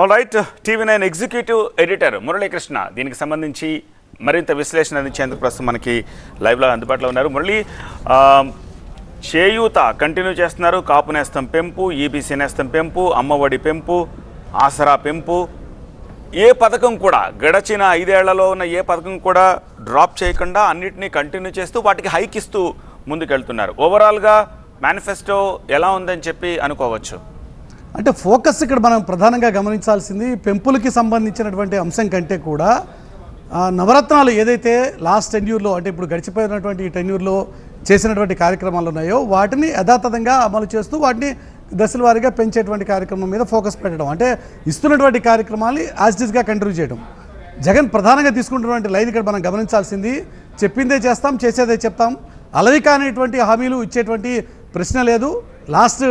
All right TV nine executive editor Muralikrishna దీనికి సంబంధించి మరింత విశ్లేషణ అందించేందుకు ప్రస్తుతం మనకి లైవ్లో అందుబాటులో ఉన్నారు. మురళి చేయూత కంటిన్యూ చేస్తున్నారు. కాపు నేస్తం పెంపు ఈబీసీ నేస్తం పెంపు అమ్మఒడి పెంపు ఆసరా పెంపు. ఏ పథకం కూడా గడచిన ఐదేళ్ళలో ఉన్న ఏ పథకం కూడా డ్రాప్ చేయకుండా అన్నిటినీ కంటిన్యూ చేస్తూ వాటికి హైక్ ఇస్తూ ముందుకెళ్తున్నారు. ఓవరాల్గా మేనిఫెస్టో ఎలా ఉందని చెప్పి అనుకోవచ్చు? అంటే ఫోకస్ ఇక్కడ మనం ప్రధానంగా గమనించాల్సింది పెంపులకి సంబంధించినటువంటి అంశం కంటే కూడా నవరత్నాలు ఏదైతే లాస్ట్ టెన్యూర్లో అంటే ఇప్పుడు గడిచిపోయినటువంటి ఈ టెన్యూర్లో చేసినటువంటి కార్యక్రమాలు ఉన్నాయో వాటిని యథాతథంగా అమలు చేస్తూ వాటిని దశల వారీగా పెంచేటువంటి కార్యక్రమం మీద ఫోకస్ పెట్టడం. అంటే ఇస్తున్నటువంటి కార్యక్రమాన్ని యాజిటీస్గా గా కంటిన్యూ చేయడం. జగన్ ప్రధానంగా తీసుకుంటున్నటువంటి లైన్ ఇక్కడ మనం గమనించాల్సింది చెప్పిందే చేస్తాం చేసేదే చెప్తాం. అలవి కానిటువంటి హామీలు ఇచ్చేటువంటి ప్రశ్న లేదు. లాస్ట్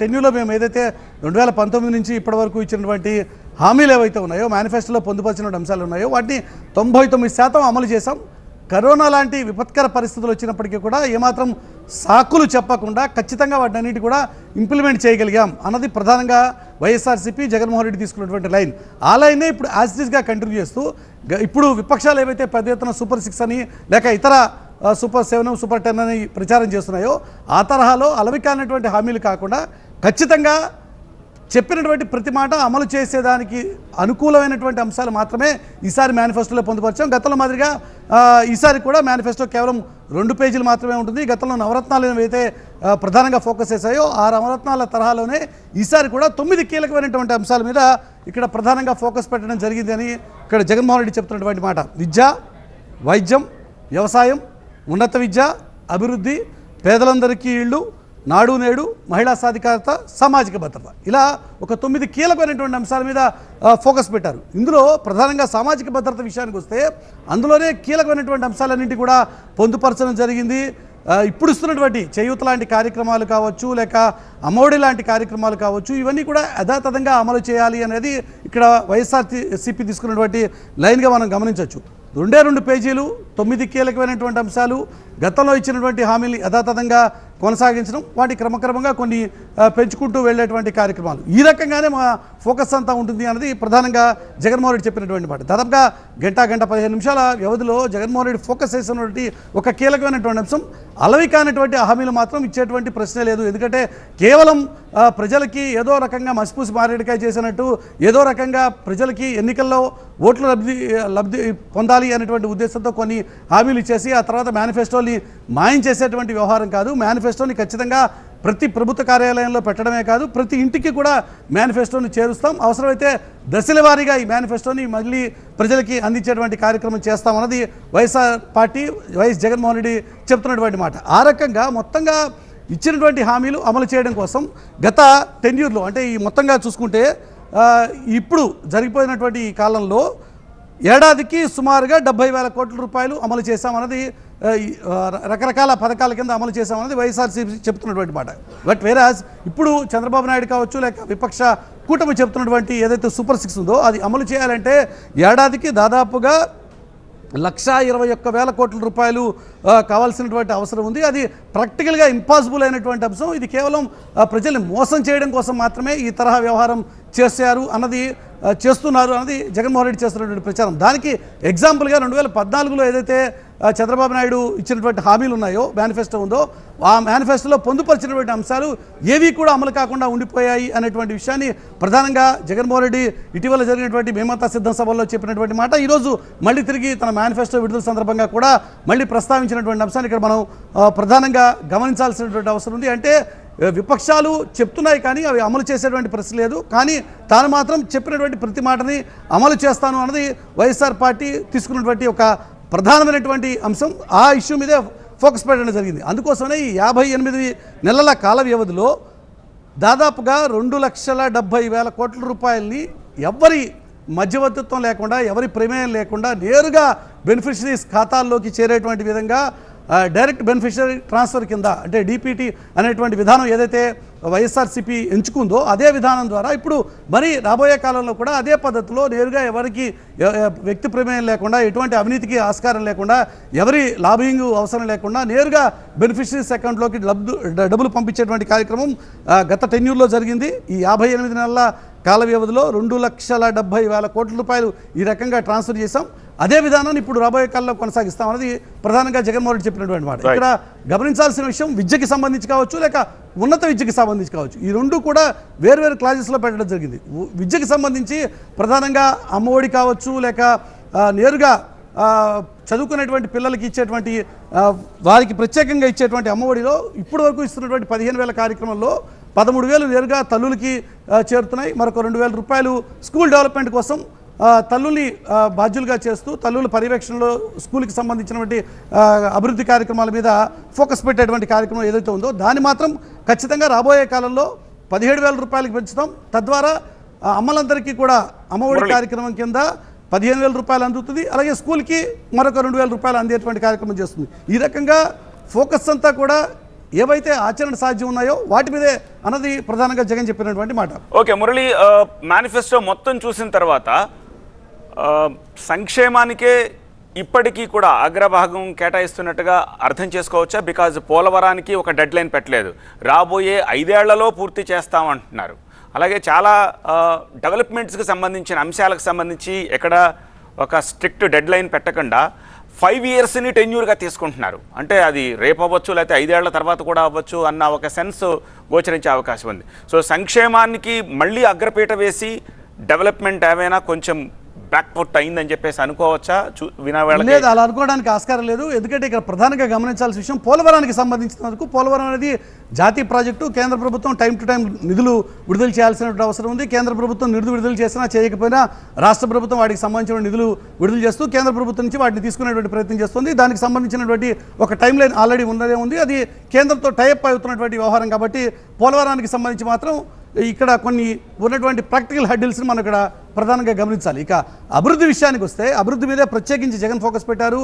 టెన్యూలో మేము ఏదైతే రెండు వేల పంతొమ్మిది నుంచి ఇప్పటి వరకు ఇచ్చినటువంటి హామీలు ఏవైతే ఉన్నాయో మేనిఫెస్టోలో పొందుపరిచిన అంశాలు ఉన్నాయో వాటిని తొంభై తొమ్మిది శాతం అమలు చేశాం. కరోనా లాంటి విపత్కర పరిస్థితులు వచ్చినప్పటికీ కూడా ఏమాత్రం సాకులు చెప్పకుండా ఖచ్చితంగా వాటిని అన్నిటి కూడా ఇంప్లిమెంట్ చేయగలిగాం అన్నది ప్రధానంగా వైఎస్ఆర్సీపీ జగన్మోహన్ రెడ్డి తీసుకున్నటువంటి లైన్. ఆ లైనే ఇప్పుడు యాజిటీస్గా కంటిన్యూ చేస్తూ ఇప్పుడు విపక్షాలు ఏవైతే పెద్ద ఎత్తున సూపర్ సిక్స్ అని లేక ఇతర సూపర్ సెవెన్ సూపర్ టెన్ అని ప్రచారం చేస్తున్నాయో ఆ తరహాలో అలవికానటువంటి హామీలు కాకుండా ఖచ్చితంగా చెప్పినటువంటి ప్రతి మాట అమలు చేసేదానికి అనుకూలమైనటువంటి అంశాలు మాత్రమే ఈసారి మేనిఫెస్టోలో పొందుపరిచాం. గతంలో మాదిరిగా ఈసారి కూడా మేనిఫెస్టో కేవలం రెండు పేజీలు మాత్రమే ఉంటుంది. గతంలో నవరత్నాలు ఏవైతే ప్రధానంగా ఫోకస్ చేశాయో ఆ నవరత్నాల తరహాలోనే ఈసారి కూడా తొమ్మిది కీలకమైనటువంటి అంశాల మీద ఇక్కడ ప్రధానంగా ఫోకస్ పెట్టడం జరిగింది ఇక్కడ జగన్మోహన్ రెడ్డి చెప్తున్నటువంటి మాట. విద్య వైద్యం వ్యవసాయం ఉన్నత విద్య అభివృద్ధి పేదలందరికీ ఇళ్ళు నాడు నేడు మహిళా సాధికారత సామాజిక భద్రత. ఇలా ఒక తొమ్మిది కీలకమైనటువంటి అంశాల మీద ఫోకస్ పెట్టారు. ఇందులో ప్రధానంగా సామాజిక భద్రత విషయానికి వస్తే అందులోనే కీలకమైనటువంటి అంశాలన్నింటి కూడా పొందుపరచడం జరిగింది. ఇప్పుడు ఇస్తున్నటువంటి చేయూత లాంటి కార్యక్రమాలు కావచ్చు లేక అమ్మఒడి లాంటి కార్యక్రమాలు కావచ్చు ఇవన్నీ కూడా యథాతథంగా అమలు చేయాలి అనేది ఇక్కడ వైఎస్ఆర్ సిపి తీసుకున్నటువంటి లైన్గా మనం గమనించవచ్చు. రెండే రెండు పేజీలు తొమ్మిది కీలకమైనటువంటి అంశాలు గతంలో ఇచ్చినటువంటి హామీలు యథాతథంగా కొనసాగించడం వాటి క్రమక్రమంగా కొన్ని పెంచుకుంటూ వెళ్ళేటువంటి కార్యక్రమాలు. ఈ రకంగానే మా ఫోకస్ అంతా ఉంటుంది అన్నది ప్రధానంగా జగన్మోహన్ రెడ్డి చెప్పినటువంటి మాట. దాదాపుగా గంట గంట పదిహేను నిమిషాల వ్యవధిలో జగన్మోహన్ రెడ్డి ఫోకస్ చేసినటువంటి ఒక కీలకమైనటువంటి అంశం. అలవి కానటువంటి హామీలు మాత్రం ఇచ్చేటువంటి ప్రశ్నే లేదు. ఎందుకంటే కేవలం ప్రజలకి ఏదో రకంగా మసిపూసి మారేడికాయ చేసినట్టు ఏదో రకంగా ప్రజలకి ఎన్నికల్లో ఓట్లు లబ్ధి లబ్ధి పొందాలి అనేటువంటి ఉద్దేశంతో కొన్ని హామీలు ఇచ్చేసి ఆ తర్వాత మేనిఫెస్టోని మాయం చేసేటువంటి వ్యవహారం కాదు. మేనిఫెస్టోని ఖచ్చితంగా ప్రతి ప్రభుత్వ కార్యాలయంలో పెట్టడమే కాదు ప్రతి ఇంటికి కూడా మేనిఫెస్టోని చేరుస్తాం. అవసరమైతే దశల వారీగా ఈ మేనిఫెస్టోని మళ్ళీ ప్రజలకి అందించేటువంటి కార్యక్రమం చేస్తామన్నది YSR party YS Jaganmohan Reddy చెప్తున్నటువంటి మాట. ఆ రకంగా మొత్తంగా ఇచ్చినటువంటి హామీలు అమలు చేయడం కోసం గత టెన్యూర్లో అంటే ఈ మొత్తంగా చూసుకుంటే ఇప్పుడు జరిగిపోయినటువంటి ఈ కాలంలో ఏడాదికి సుమారుగా డెబ్బై వేల కోట్ల రూపాయలు అమలు చేశామన్నది రకరకాల పథకాల కింద అమలు చేశామన్నది వైఎస్ఆర్సీపీ చెప్తున్నటువంటి మాట. బట్ వేరాజ్ ఇప్పుడు చంద్రబాబు నాయుడు కావచ్చు లేక విపక్ష కూటమి చెప్తున్నటువంటి ఏదైతే సూపర్ సిక్స్ ఉందో అది అమలు చేయాలంటే ఏడాదికి దాదాపుగా లక్షా ఇరవై ఒక్క వేల కోట్ల రూపాయలు కావాల్సినటువంటి అవసరం ఉంది. అది ప్రాక్టికల్గా ఇంపాసిబుల్ అయినటువంటి అంశం. ఇది కేవలం ప్రజల్ని మోసం చేయడం కోసం మాత్రమే ఈ తరహా వ్యవహారం చేశారు అన్నది చేస్తున్నారు అన్నది జగన్మోహన్ రెడ్డి చేస్తున్నటువంటి ప్రచారం. దానికి ఎగ్జాంపుల్గా రెండు వేల పద్నాలుగులో ఏదైతే చంద్రబాబు నాయుడు ఇచ్చినటువంటి హామీలు ఉన్నాయో మేనిఫెస్టో ఉందో ఆ మేనిఫెస్టోలో పొందుపరిచినటువంటి అంశాలు ఏవి కూడా అమలు కాకుండా ఉండిపోయాయి అనేటువంటి విషయాన్ని ప్రధానంగా జగన్మోహన్ రెడ్డి ఇటీవల జరిగినటువంటి మేమంతా సిద్ధం సభల్లో చెప్పినటువంటి మాట. ఈరోజు మళ్ళీ తిరిగి తన మేనిఫెస్టో విడుదల సందర్భంగా కూడా మళ్ళీ ప్రస్తావించినటువంటి అంశాన్ని ఇక్కడ మనం ప్రధానంగా గమనించాల్సినటువంటి అవసరం ఉంది. అంటే విపక్షాలు చెప్తున్నాయి కానీ అవి అమలు చేసేటువంటి ప్రశ్న లేదు. కానీ తాను మాత్రం చెప్పినటువంటి ప్రతి మాటని అమలు చేస్తాను అన్నది వైఎస్ఆర్ పార్టీ తీసుకున్నటువంటి ఒక ప్రధానమైనటువంటి అంశం ఆ ఇష్యూ మీదే ఫోకస్ పెట్టడం జరిగింది. అందుకోసమే ఈ యాభై ఎనిమిది నెలల కాల వ్యవధిలో దాదాపుగా రెండు లక్షల డెబ్భై వేల కోట్ల రూపాయల్ని ఎవరి మధ్యవర్తిత్వం లేకుండా ఎవరి ప్రమేయం లేకుండా నేరుగా బెనిఫిషరీస్ ఖాతాల్లోకి చేరేటువంటి విధంగా డైరెక్ట్ బెనిఫిషరీ ట్రాన్స్ఫర్ కింద అంటే డిపిటి అనేటువంటి విధానం ఏదైతే వైఎస్ఆర్సీపీ ఎంచుకుందో అదే విధానం ద్వారా ఇప్పుడు మరి రాబోయే కాలంలో కూడా అదే పద్ధతిలో నేరుగా ఎవరికి వ్యక్తి ప్రమేయం లేకుండా ఎటువంటి అవినీతికి ఆస్కారం లేకుండా ఎవరి లాబింగ్ అవసరం లేకుండా నేరుగా బెనిఫిషరీస్ అకౌంట్లోకి డబ్బు డబ్బులు పంపించేటువంటి కార్యక్రమం గత టెన్యూర్లో జరిగింది. ఈ యాభై ఎనిమిది నెలల కాల వ్యవధిలో రెండు లక్షల డెబ్బై వేల కోట్ల రూపాయలు ఈ రకంగా ట్రాన్స్ఫర్ చేశాం. అదే విధానాన్ని ఇప్పుడు రాబోయే కాలంలో కొనసాగిస్తాం అనేది ప్రధానంగా జగన్మోహన్ రెడ్డి చెప్పినటువంటి మాట. ఇక్కడ గమనించాల్సిన విషయం విద్యకి సంబంధించి కావచ్చు లేక ఉన్నత విద్యకి సంబంధించి కావచ్చు. ఈ రెండు కూడా వేరువేరు క్లాసెస్లో పెట్టడం జరిగింది. విద్యకి సంబంధించి ప్రధానంగా అమ్మఒడి కావచ్చు లేక నేరుగా చదువుకునేటువంటి పిల్లలకి ఇచ్చేటువంటి వారికి ప్రత్యేకంగా ఇచ్చేటువంటి అమ్మఒడిలో ఇప్పటి వరకు ఇస్తున్నటువంటి పదిహేను వేల కార్యక్రమంలో పదమూడు వేలు నేరుగా తల్లులకి చేరుతున్నాయి. మరొక రెండు వేల రూపాయలు స్కూల్ డెవలప్మెంట్ కోసం తల్లుల్ని బాధ్యులుగా చేస్తూ తల్లుల పర్యవేక్షణలో స్కూల్కి సంబంధించినటువంటి అభివృద్ధి కార్యక్రమాల మీద ఫోకస్ పెట్టేటువంటి కార్యక్రమం ఏదైతే ఉందో దాన్ని మాత్రం ఖచ్చితంగా రాబోయే కాలంలో పదిహేడు వేల రూపాయలకి పెంచుతాం. తద్వారా అమ్మలందరికీ కూడా అమ్మఒడి. కార్యక్రమం కింద పదిహేను వేల రూపాయలు అందుతుంది. అలాగే స్కూల్కి మరొక రెండు వేల రూపాయలు అందేటువంటి కార్యక్రమం చేస్తుంది. ఈ రకంగా ఫోకస్ అంతా కూడా ఏవైతే ఆచరణ సాధ్యం ఉన్నాయో వాటి మీదే అన్నది ప్రధానంగా జగన్ చెప్పినటువంటి మాట. ఓకే మురళి మేనిఫెస్టో మొత్తం చూసిన తర్వాత సంక్షేమానికే ఇప్పటికీ కూడా అగ్రభాగం కేటాయిస్తున్నట్టుగా అర్థం చేసుకోవచ్చా? బికాజ్ పోలవరానికి ఒక డెడ్ లైన్ పెట్టలేదు. రాబోయే ఐదేళ్ళలో పూర్తి చేస్తామంటున్నారు. అలాగే చాలా డెవలప్మెంట్స్కి సంబంధించిన అంశాలకు సంబంధించి ఎక్కడ ఒక స్ట్రిక్ట్ డెడ్ లైన్ పెట్టకుండా ఫైవ్ ఇయర్స్ని టెన్యూర్గా తీసుకుంటున్నారు. అంటే అది రేపు అవ్వచ్చు లేకపోతే ఐదేళ్ళ తర్వాత కూడా అవ్వచ్చు అన్న ఒక సెన్స్ గోచరించే అవకాశం ఉంది. సో సంక్షేమానికి మళ్ళీ అగ్రపీట వేసి డెవలప్మెంట్ ఏమైనా కొంచెం బ్యాక్ఫుట్ అయిందని చెప్పేసి అనుకోవచ్చా? చూ వినవేళ లేదు అలా అనుకోవడానికి ఆస్కారం లేదు. ఎందుకంటే ఇక్కడ ప్రధానంగా గమనించాల్సిన విషయం పోలవరానికి సంబంధించిన వరకు పోలవరం అనేది జాతీయ ప్రాజెక్టు కేంద్ర ప్రభుత్వం టైం టు టైం నిధులు విడుదల చేయాల్సిన అవసరం ఉంది. కేంద్ర ప్రభుత్వం నిధులు విడుదల చేసినా చేయకపోయినా రాష్ట్ర ప్రభుత్వం వాటికి సంబంధించిన నిధులు విడుదల చేస్తూ కేంద్ర ప్రభుత్వం నుంచి వాటిని తీసుకునేటువంటి ప్రయత్నం చేస్తుంది. దానికి సంబంధించినటువంటి ఒక టైం లైన్ ఆల్రెడీ ఉన్నదే ఉంది. అది కేంద్రంతో టైఅప్ అవుతున్నటువంటి వ్యవహారం కాబట్టి పోలవరానికి సంబంధించి మాత్రం ఇక్కడ కొన్ని ఉన్నటువంటి ప్రాక్టికల్ హెడ్డిల్స్ని మనం ఇక్కడ ప్రధానంగా గమనించాలి. ఇక అభివృద్ధి విషయానికి వస్తే అభివృద్ధి మీదే ప్రత్యేకించి జగన్ ఫోకస్ పెట్టారు.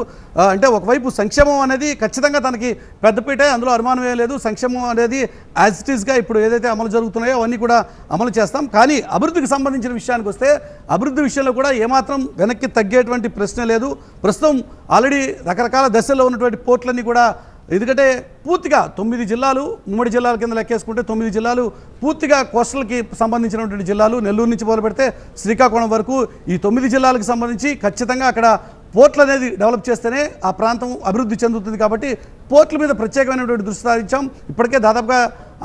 అంటే ఒకవైపు సంక్షేమం అనేది ఖచ్చితంగా తనకి పెద్దపీట అందులో అనుమానమే లేదు. సంక్షేమం అనేది యాజ్ ఇట్ ఈస్గా ఇప్పుడు ఏదైతే అమలు జరుగుతున్నాయో అవన్నీ కూడా అమలు చేస్తాం. కానీ అభివృద్ధికి సంబంధించిన విషయానికి వస్తే అభివృద్ధి విషయంలో కూడా ఏమాత్రం వెనక్కి తగ్గేటువంటి ప్రశ్న లేదు. ప్రస్తుతం ఆల్రెడీ రకరకాల దశల్లో ఉన్నటువంటి పోర్ట్లన్నీ కూడా ఎందుకంటే పూర్తిగా తొమ్మిది జిల్లాలు ఉమ్మడి జిల్లాల కింద లెక్కేసుకుంటే తొమ్మిది జిల్లాలు పూర్తిగా కోస్టల్కి సంబంధించినటువంటి జిల్లాలు నెల్లూరు నుంచి మొదలు పెడితే శ్రీకాకుళం వరకు ఈ తొమ్మిది జిల్లాలకు సంబంధించి ఖచ్చితంగా అక్కడ పోర్ట్లు అనేది డెవలప్ చేస్తేనే ఆ ప్రాంతం అభివృద్ధి చెందుతుంది కాబట్టి పోర్ట్ల మీద ప్రత్యేకమైనటువంటి దృష్టి సారించాం. ఇప్పటికే దాదాపుగా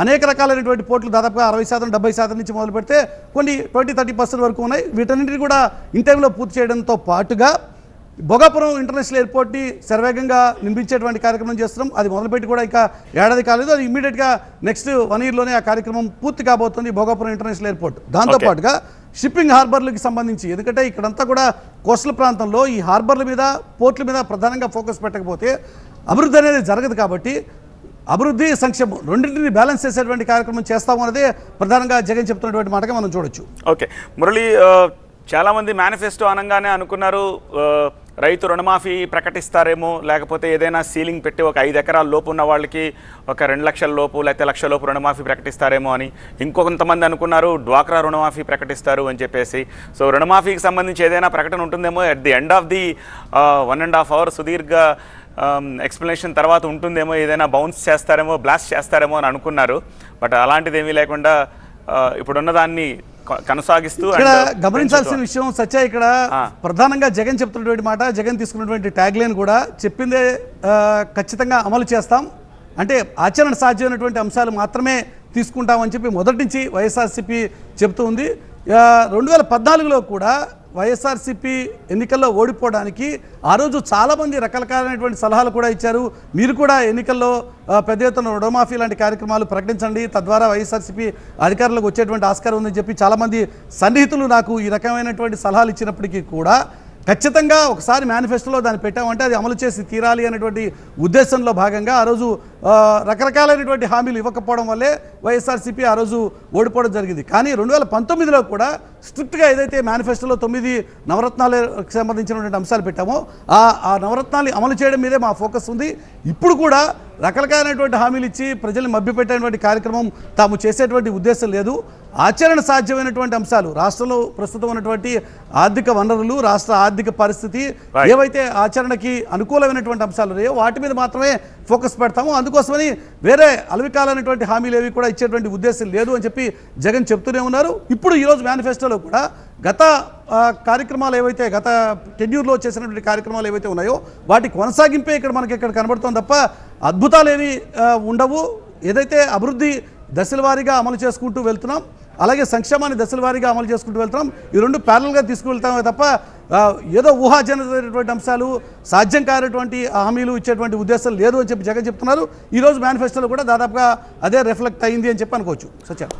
అనేక రకాలైనటువంటి పోర్ట్లు దాదాపుగా అరవై శాతం డెబ్బై శాతం నుంచి మొదలు పెడితే కొన్ని ట్వంటీ థర్టీ పర్సెంట్ వరకు ఉన్నాయి. వీటన్నింటినీ కూడా ఇన్ టైంలో పూర్తి చేయడంతో పాటుగా భోగాపురం ఇంటర్నేషనల్ ఎయిర్పోర్ట్ని శరవేగంగా నిర్మించేటువంటి కార్యక్రమం చేస్తున్నాం. అది మొదలుపెట్టి కూడా ఇంకా ఏడాది కాలేదు. అది ఇమీడియట్గా నెక్స్ట్ వన్ ఇయర్లోనే ఆ కార్యక్రమం పూర్తి కాబోతుంది భోగాపురం ఇంటర్నేషనల్ ఎయిర్పోర్ట్. దాంతోపాటుగా షిప్పింగ్ హార్బర్లకి సంబంధించి ఎందుకంటే ఇక్కడంతా కూడా కోస్టల్ ప్రాంతంలో ఈ హార్బర్ల మీద పోర్ట్ల మీద ప్రధానంగా ఫోకస్ పెట్టకపోతే అభివృద్ధి అనేది జరగదు కాబట్టి అభివృద్ధి సంక్షేమం రెండింటిని బ్యాలెన్స్ చేసేటువంటి కార్యక్రమం చేస్తాము అనేది ప్రధానంగా జగన్ చెప్తున్నటువంటి మాటగా మనం చూడొచ్చు. ఓకే. మురళి చాలామంది మేనిఫెస్టో అనగానే అనుకున్నారు. రైతు రుణమాఫీ ప్రకటిస్తారేమో లేకపోతే ఏదైనా సీలింగ్ పెట్టి ఒక ఐదు ఎకరాల లోపు ఉన్న వాళ్ళకి ఒక రెండు లక్షల లోపు లేకపోతే లక్ష లోపు రుణమాఫీ ప్రకటిస్తారేమో అని ఇంకొంతమంది అనుకున్నారు డ్వాక్రా రుణమాఫీ ప్రకటిస్తారు అని చెప్పేసి. సో రుణమాఫీకి సంబంధించి ఏదైనా ప్రకటన ఉంటుందేమో at the end of the one and half hour సుదీర్ఘ ఎక్స్ప్లెనేషన్ తర్వాత ఉంటుందేమో ఏదైనా బౌన్స్ చేస్తారేమో బ్లాస్ట్ చేస్తారేమో అని అనుకున్నారు. బట్ అలాంటిది ఏమీ లేకుండా ఇప్పుడున్న దాన్ని కొనసాగిస్తూ ఇక్కడ గమనించాల్సిన విషయం సత్య ఇక్కడ. ప్రధానంగా జగన్ చెప్తున్నటువంటి మాట జగన్ తీసుకున్నటువంటి ట్యాగ్ లైన్ కూడా చెప్పిందే ఖచ్చితంగా అమలు చేస్తాం. అంటే ఆచరణ సాధ్యమైనటువంటి అంశాలు మాత్రమే తీసుకుంటామని చెప్పి మొదటి నుంచి వైఎస్ఆర్సీపీ చెబుతూ ఉంది. రెండు వేల పద్నాలుగులో కూడా వైఎస్ఆర్సీపీ ఎన్నికల్లో ఓడిపోవడానికి ఆ రోజు చాలామంది రకరకాలైనటువంటి సలహాలు కూడా ఇచ్చారు. మీరు కూడా ఎన్నికల్లో పెద్ద ఎత్తున రుణమాఫీ లాంటి కార్యక్రమాలు ప్రకటించండి. తద్వారా వైఎస్ఆర్సీపీ అధికారులకు వచ్చేటువంటి ఆస్కారం ఉందని చెప్పి చాలామంది సన్నిహితులు నాకు ఈ రకమైనటువంటి సలహాలు ఇచ్చినప్పటికీ కూడా ఖచ్చితంగా ఒకసారి మేనిఫెస్టోలో దాన్ని పెట్టామంటే అది అమలు చేసి తీరాలి అనేటువంటి ఉద్దేశంలో భాగంగా ఆ రోజు రకరకాలైనటువంటి హామీలు ఇవ్వకపోవడం వల్లే వైఎస్ఆర్సీపీ ఆ రోజు ఓడిపోవడం జరిగింది. కానీ రెండు వేల పంతొమ్మిదిలో కూడా స్ట్రిక్ట్గా ఏదైతే మేనిఫెస్టోలో తొమ్మిది నవరత్నాలకు సంబంధించినటువంటి అంశాలు పెట్టామో ఆ ఆ నవరత్నాలు అమలు చేయడం మీదే మా ఫోకస్ ఉంది. ఇప్పుడు కూడా రకరకాలైనటువంటి హామీలు ఇచ్చి ప్రజల్ని మభ్యపెట్టేటువంటి కార్యక్రమం తాము చేసేటువంటి ఉద్దేశం లేదు. ఆచరణ సాధ్యమైనటువంటి అంశాలు రాష్ట్రంలో ప్రస్తుతం ఉన్నటువంటి ఆర్థిక వనరులు రాష్ట్ర ఆర్థిక పరిస్థితి. ఏవైతే ఆచరణకి అనుకూలమైనటువంటి అంశాలు ఉన్నాయో వాటి మీద మాత్రమే ఫోకస్ పెడతాము. అందుకోసమని వేరే అలవికాలైనటువంటి హామీలు ఏవి కూడా ఇచ్చేటువంటి ఉద్దేశం లేదు అని చెప్పి జగన్ చెప్తూనే ఉన్నారు. ఇప్పుడు ఈరోజు మేనిఫెస్టోలో కూడా గత కార్యక్రమాలు ఏవైతే గత టెన్యూర్లో చేసినటువంటి కార్యక్రమాలు ఏవైతే ఉన్నాయో వాటి కొనసాగింపే ఇక్కడ మనకి ఇక్కడ కనబడుతోంది తప్ప అద్భుతాలు ఏవి ఉండవు. ఏదైతే అభివృద్ధి దశల వారీగా అమలు చేసుకుంటూ వెళ్తున్నాం అలాగే సంక్షేమాన్ని దశల వారీగా అమలు చేసుకుంటూ వెళ్తున్నాం. ఈ రెండు ప్యారల్గా తీసుకువెళ్తామే తప్ప ఏదో ఊహాజనమైనటువంటి అంశాలు సాధ్యం కానటువంటి హామీలు ఇచ్చేటువంటి ఉద్దేశం లేదు అని చెప్పి జగన్ చెప్తున్నారు. ఈరోజు మేనిఫెస్టోలో కూడా దాదాపుగా అదే రిఫ్లెక్ట్ అయింది అని చెప్పి అనుకోవచ్చు. సత్యం.